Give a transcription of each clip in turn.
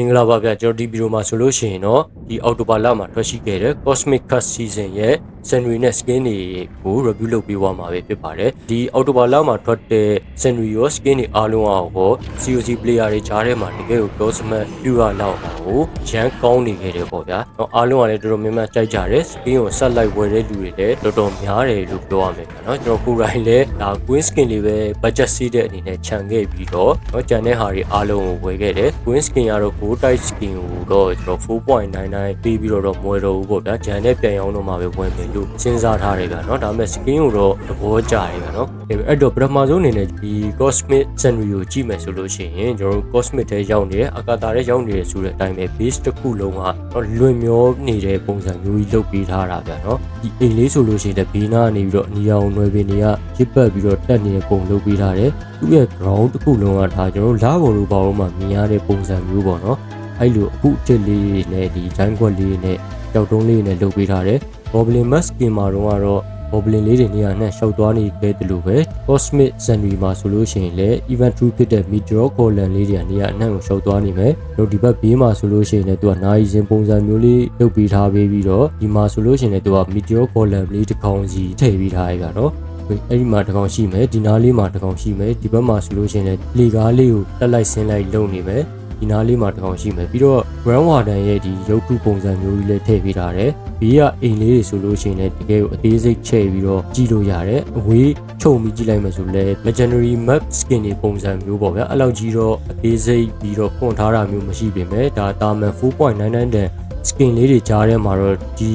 မင်္ဂလာပါဗျကျွန်တော်ဒီဗီဒီယိုမှာဆိုလို့ရှိရင်တော့ဒီအော်တိုဘာလမှာထွက်ရှိခဲ့တဲ့ Cosmic Cut Season ရဲ့ Scenery နဲ့ Skin တွေကို review လုပ်ပေးသွားမှာပဲဖြစ်ပါတယ်ဒီအော်တိုဘာလမှာထွက်တဲ့ Scenery ရော Skin တွေအားလုံးအောင်ဟော COC player တွေကြားထဲမှာတကယ်ကို Cosmic ပြရလောက်အောင်ကိုရန်ကောင်းနေခဲ့တယ်ပေါ့ဗျာတော့အားလုံးကလည်းတော်တော်များများကြိုက်ကြတယ် Skin ကိုဆက်လိုက်ဝယ်တဲ့လူတွေလည်းတော်တော်များတယ်လို့ပြောရမယ်ဗျာနော်ကျွန်တော်ကိုယ်တိုင်လည်းဒါ Queen Skin လေးပဲ budget စီးတဲ့အနေနဲ့ခြံခဲ့ပြီးတော့တော့ကျန်တဲ့ဟာတွေအားလုံးကိုဝယ်ခဲ့တယ် Queen Skin ကတော့ Gold Type Skin ကိုတော့ကျွန်တော်4.99ပေးပြီးတော့တော့မွေတော့ဘူးပေါ့ဗျာဂျန်နဲ့ပြန်ရောင်းတော့မှပဲဝယ်မယ်လို့စဉ်းစားထားတယ်ဗျာနော်ဒါပေမဲ့ skin ကိုတော့သဘောကျတယ်ဗျာနော်အဲ့တော့ပထမဆုံးအနေနဲ့ဒီ cosmic scenery ကိုကြည့်မယ်ဆိုလို့ရှိရင်ကျွန်တော်တို့ cosmic ထဲရောက်နေတယ်အကာတာထဲရောက်နေတယ်ဆိုတဲ့အတိုင်းပဲ base တစ်ခုလုံးကတော့လွင်မျောနေတဲ့ပုံစံမျိုးကြီးလုပ်ပေးထားတာဗျာနော်ဒီအိမ်လေးဆိုလို့ရှိရင်လည်းဘေးနားကနေပြီးတော့အနီရောင်နွယ်ပင်တွေကရစ်ပတ်ပြီးတော့တက်နေတဲ့ပုံလုပ်ပေးထားတယ်သူ့ရဲ့ ground တစ်ခုလုံးကဒါကျွန်တော်တို့လာဘော်လိုပါတော့မှမြင်ရတဲ့ပုံစံမျိုးပေါ့နော်အဲ့လိုအခုအစ်စ်လေးတွေနဲ့ဒီဂျိုင်းခွက်လေးတွေနဲ့ကြောက်တုံးလေးတွေနဲ့လုပ်ပေးထားတယ် Goblin Mask Skin မှာတော့ကတော့ Goblin လေးတွေနေရာနဲ့ရှောက်သွားနေခဲ့တယ်လို့ပဲ Cosmic Scenery မှာဆိုလို့ရှိရင်လည်း Event True ဖြစ်တဲ့ Meteor Golem လေးတွေကနေရာအနှံ့ကိုရှောက်သွားနေမယ်။တို့ဒီဘက်ဘေးမှာဆိုလို့ရှိရင်လည်းသူကနာရီစဉ်ပုံစံမျိုးလေးလုပ်ပြီးထားပေးပြီးတော့ဒီမှာဆိုလို့ရှိရင်လည်းသူက Meteor Golem လေးတစ်ကောင်စီထည့်ပြီးထားရကြတော့အဲ့ဒီမှာတစ်ကောင်ရှိမယ်ဒီနားလေးမှာတစ်ကောင်ရှိမယ်ဒီဘက်မှာဆိုလို့ရှိရင်လည်းလေကားလေးကိုတက်လိုက်ဆင်းလိုက်လုပ်နေမယ် ဒီနားလေးမှာတစ်ကောင်ရှိမယ်ပြီးတော့ Grand Warden ရဲ့ဒီရုပ်ထုပုံစံမျိုးကြီးလည်းထည့်ပေးထားတယ်ဘေးကအိမ်လေးတွေဆိုလို့ရှိရင်လည်းတကယ်ကိုအသေးစိတ်ချဲ့ပြီးတော့ကြည့်လို့ရတယ်အဝေးချုပ်ပြီးကြည့်လိုက်မှဆိုလဲ legendary map skin တွေပုံစံမျိုးပေါ့ဗျာအဲ့လောက်ကြီးတော့အသေးစိတ်ပြီးတော့ခွန်ထားတာမျိုးမရှိပေမဲ့ဒါတာမန်4.99တန် skin လေးတွေကြားထဲမှာတော့ဒီ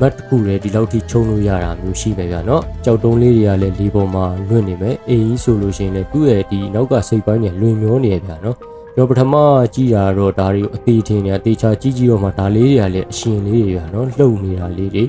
map တစ်ခုလည်းဒီလောက်ထိချုံလို့ရတာမျိုးရှိမယ်ဗျာเนาะကြောက်တုံးလေးတွေကလည်းလေးပေါ်မှာလွင့်နေမယ်အေးကြီးဆိုလို့ရှိရင်လည်းသူ့ရဲ့ဒီနောက်ကစိတ်ပိုင်းတွေလွင်မျောနေရဗျာเนาะ တော့ပထမကြည့်တာတော့ဒါတွေကိုအသေးထင်နေအသေးချာကြည့်ကြည့်တော့မှဒါလေးတွေကလည်းအရှင်လေးတွေပါနော်လှုပ်နေတာလေးတွေ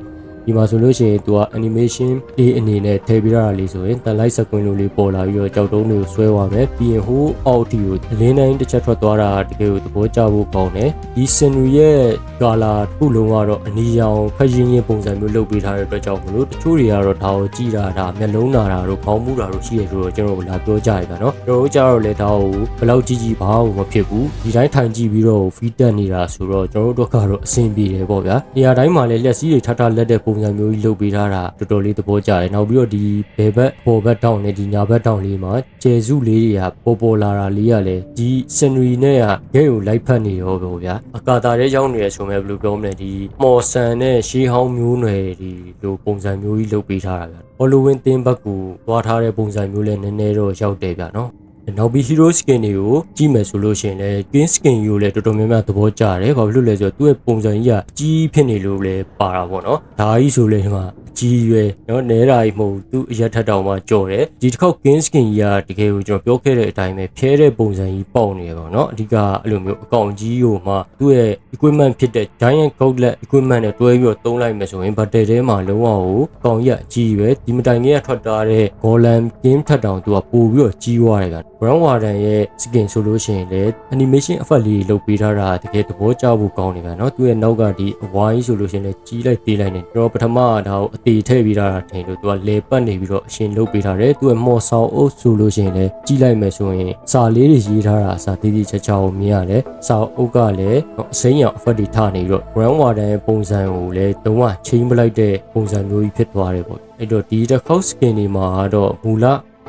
ဒီမှာဆိုလို့ရှိရင်သူက animation A အနေနဲ့ထည့်ပေးရတာလေးဆိုရင်တန်လိုက်စကွင်းလိုလေးပေါ်လာပြီးတော့ကြောက်တုံးတွေကိုဆွဲသွားမယ်ပြီးရင်ဟိုအောက်တီကိုလင်းတိုင်းတစ်ချက်ထွက်သွားတာတကယ်ကိုသဘောကျဖို့ကောင်းတယ်ဒီ scenery ရဲ့ဂါလာတစ်ခုလုံးကတော့အနီရောင်ဖက်ရင်ရင်ပုံစံမျိုးလုပ်ပေးထားတဲ့အတွက်ကြောင့်မလို့တချို့တွေကတော့ဒါကိုကြည့်တာဒါမျက်လုံးနာတာတို့ခေါင်းမူတာတို့ရှိတယ်လို့တော့ကျွန်တော်တို့လာပြောကြရပါတော့ကျွန်တော်တို့ကြတော့လေဒါကိုဘယ်လောက်ကြည့်ကြည့်ဘာမှမဖြစ်ဘူးဒီတိုင်းထိုင်ကြည့်ပြီးတော့ feed တက်နေတာဆိုတော့ကျွန်တော်တို့ကတော့အဆင်ပြေတယ်ပေါ့ဗျာနေရာတိုင်းမှာလည်းလက်စည်းတွေထထလက်တဲ့ပုံစံမျိုးကြီးလုပ်ပေးထားတာတော်တော်လေးသဘောကျတယ်နောက်ပြီးတော့ဒီဘယ်ဘက်ပေါ်ဘက်တောင်းနဲ့ဒီညာဘက်တောင်းလေးမှာကျဲစုလေးတွေကပေါ်ပေါ်လာတာလေးကလည်းဒီ scenery နဲ့ကရဲကိုလိုက်ဖက်နေရောပေါ့ဗျာအကာတာထဲရောက်နေရဆိုမဲ့ဘယ်လိုပြောမလဲဒီမော်ဆန်နဲ့ရှေးဟောင်းမျိုးနွယ်ဒီလိုပုံစံမျိုးကြီးလုပ်ပေးထားတာဗျာ Halloween theme ဘက်ကိုသွားထားတဲ့ပုံစံမျိုးလည်းနည်းနည်းတော့ရောက်တယ်ဗျာနော် နောက်ပြီး hero skin တွေကိုကြည့်မယ်ဆိုလို့ရှိရင်လည်း skin skin ကိုလည်းတော်တော်များများသဘောကျတယ်။ဘာဖြစ်လို့လဲဆိုတော့သူ့ရဲ့ပုံစံကြီးကကြီးဖြစ်နေလို့လည်းပါတာပေါ့နော်။ဒါကြီးဆိုလည်းဒီမှာ ကြီးရွယ်နော်နဲတာကြီးမဟုတ်သူအရက်ထက်တောင်မှကြော်တယ်ဒီတစ်ခေါက် skin skin ကြီးကတကယ်ကိုကျွန်တော်ပြောခဲ့တဲ့အတိုင်းပဲဖျဲတဲ့ပုံစံကြီးပေါက်နေရပါတော့။အဓိကအဲ့လိုမျိုးအကောင်ကြီးကိုမှသူ့ရဲ့ equipment ဖြစ်တဲ့ giant gauntlet equipment နဲ့တွဲပြီးတော့သုံးလိုက်မယ်ဆိုရင် battle ထဲမှာလုံးဝကိုအကောင်ကြီးအကြီးရွယ်ဒီမတိုင်ကြီးကထွက်သွားတဲ့ golem game ထက်တောင်သူကပို့ပြီးတော့ကြီးသွားတယ်ဗျ။ Brown Warden ရဲ့ skin ဆိုလို့ရှိရင်လည်း animation effect လေးတွေလုပ်ပေးထားတာတကယ်သဘောကျဖို့ကောင်းနေဗျာနော်သူ့ရဲ့နောက်ကဒီအဝိုင်းဆိုလို့ရှိရင်လည်းကြီးလိုက်ပေးလိုက်နေတော့ပထမကဒါကိုအသေးထည့်ပေးထားတာထင်လို့သူကလေပတ်နေပြီးတော့အရှင်လုပ်ပေးထားတယ်သူ့ရဲ့မော်ဆောင်အုပ်ဆိုလို့ရှိရင်လည်းကြီးလိုက်မယ်ဆိုရင်စာလေးတွေရေးထားတာအစာတည်တည်ချာချာကိုမြင်ရတယ်စာအုပ်ကလည်းအစိမ်းရောင် effect တွေထားနေပြီးတော့ Brown Warden ရဲ့ပုံစံကိုလည်းတုံးကချိန်ပလိုက်တဲ့ပုံစံမျိုးကြီးဖြစ်သွားတယ်ပေါ့အဲ့တော့ဒီတစ်ခေါက် skin တွေမှာတော့မူလ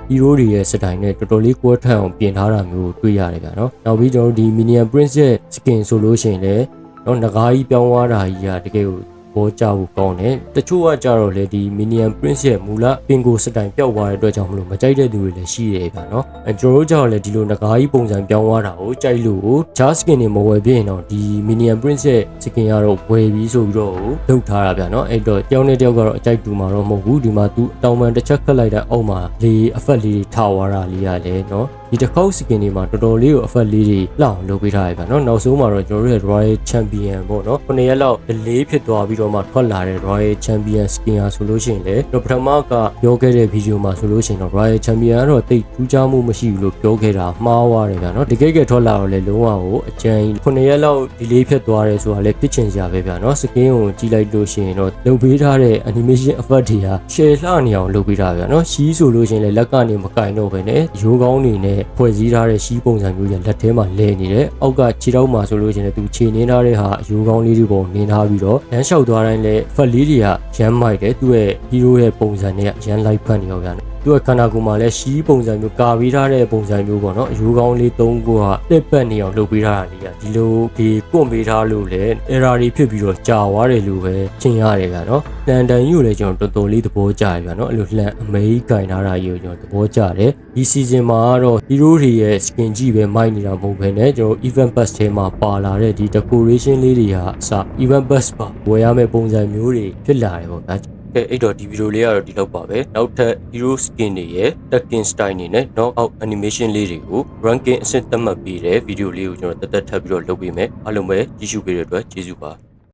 hero တွေရဲ့စတိုင်နဲ့တော်တော်လေးကွဲထက်အောင်ပြင်ထားတာမျိုးတွေ့ရတယ်ဗျာနော်နောက်ပြီးကျွန်တော်တို့ဒီ minion prince ရဲ့ skin ဆိုလို့ရှိရင်လည်းနော်ငကားကြီးပြောင်းသွားတာကြီးကတကယ်ကို ဘောကြဖို့ကောင်းတယ်တချို့ကကြတော့လေဒီ minion prince ရဲ့မူလပင်ကိုစတိုင်ပျောက်သွားတဲ့အတွက်ကြောင့်မလို့မကြိုက်တဲ့သူတွေလည်းရှိတယ်ဗျာနော်အဲကျွန်တော်တို့ကြတော့လေဒီလိုငကားကြီးပုံစံပြောင်းသွားတာကိုကြိုက်လို့ jar skin တွေမဝယ်ပြရင်တော့ဒီ minion prince ရဲ့ skin ကတော့ဝယ်ပြီးဆိုပြီးတော့လုပ်ထားတာဗျာနော်အဲ့တော့တယောက်နဲ့တယောက်ကတော့အကြိုက်တူမှာတော့မဟုတ်ဘူးဒီမှာသူတောင်ပန်တစ်ချက်ခတ်လိုက်တဲ့အောက်မှာလေအဖက်လေးထားသွားတာလေးရတယ်နော် ဒီတစ်ခေါက် skin တွေမှာတော်တော်လေးကိုအဖက်လေးတွေလောက်အောင်လုပ်ပေးထားရပါတော့နောက်ဆုံးမှာတော့ကျွန်တော်တို့ရဲ့ Royal Champion ပေါ့နော်ခုနှစ်ရက်လောက် delay ဖြစ်သွားပြီးတော့မှထွက်လာတဲ့ Royal Champion skin ဟာဆိုလို့ရှိရင်လေတော့ပထမကပြောခဲ့တဲ့ဗီဒီယိုမှာဆိုလို့ရှိရင်တော့ Royal Champion ကတော့တိတ်ထူးခြားမှုမရှိဘူးလို့ပြောခဲ့တာမှားသွားတယ်ဗျာနော်တကယ်ကထွက်လာတော့လေလုံးဝကိုအကျဉ်းခုနှစ်ရက်လောက် delay ဖြစ်သွားတယ်ဆိုတာလည်းဖြစ်ချင်စရာပဲဗျာနော် skin ကိုကြည့်လိုက်လို့ရှိရင်တော့လုပ်ပေးထားတဲ့ animation effect တွေဟာ share လှနေအောင်လုပ်ပေးထားဗျာနော်ရှီးဆိုလို့ရှိရင်လေလက်ကနေမကင်တော့ပဲねရိုးကောင်းနေနဲ့နဲ့ဖွဲ့စည်းထားတဲ့ရှီးပုံစံမျိုးရဲ့လက်ထဲမှာလဲနေတယ်အောက်ကခြေထောက်မှာဆိုလို့ရှိရင်သူခြေနေထားတဲ့ဟာအယူကောင်းလေးတွေပုံနေထားပြီးတော့လမ်းလျှောက်သွားတိုင်းလဲဖက်လေးတွေကရမ်းမိုက်တယ်သူ့ရဲ့ဟီးရိုးရဲ့ပုံစံတွေကရမ်းလိုက်ဖက်နေရောဗျာသူ့ရဲ့ခန္ဓာကိုယ်မှာလည်းရှီးပုံစံမျိုးကာပြီးထားတဲ့ပုံစံမျိုးပေါ့နော်အယူကောင်းလေး၃ခုကလက်ပတ်နေအောင်လုပ်ပေးထားတာလေးကဒီလိုဒီကွန့်ပေးထားလို့လည်း error တွေဖြစ်ပြီးတော့ကြာသွားတယ်လို့ပဲရှင်းရတယ်ဗျာနော်လန်ဒန်ယူလည်းကျွန်တော်တော်တော်လေးသဘောကျတယ်ဗျာနော်အဲ့လိုလှန်အမေရိကန်ထားတာကြီးကိုကျွန်တော်သဘောကျတယ်ဒီ season မှာကတော့ hero တွေရဲ့ skin ကြီးပဲမိုက်နေတာမဟုတ်ဘဲနဲ့ကျွန်တော် event pass ထဲမှာပါလာတဲ့ဒီ decoration လေးတွေဟာအစ event pass ပါဝယ်ရမယ့်ပုံစံမျိုးတွေဖြစ်လာတယ်ပေါ့ဗျာ ကဲအဲ့တော့ဒီဗီဒီယိုလေးကတော့ဒီလောက်ပါပဲနောက်ထပ် hero skin တွေရဲ့ tekken style တွေနဲ့ knock out animation လေးတွေကို ranking အဆင့်သတ်မှတ်ပေးတဲ့ဗီဒီယိုလေးကိုကျွန်တော်တက်တက်ထပ်ပြီးတော့လုပ်ပေးမယ်အားလုံးပဲကြည့်ရှုပေးတဲ့အတွက်ကျေးဇူးပါ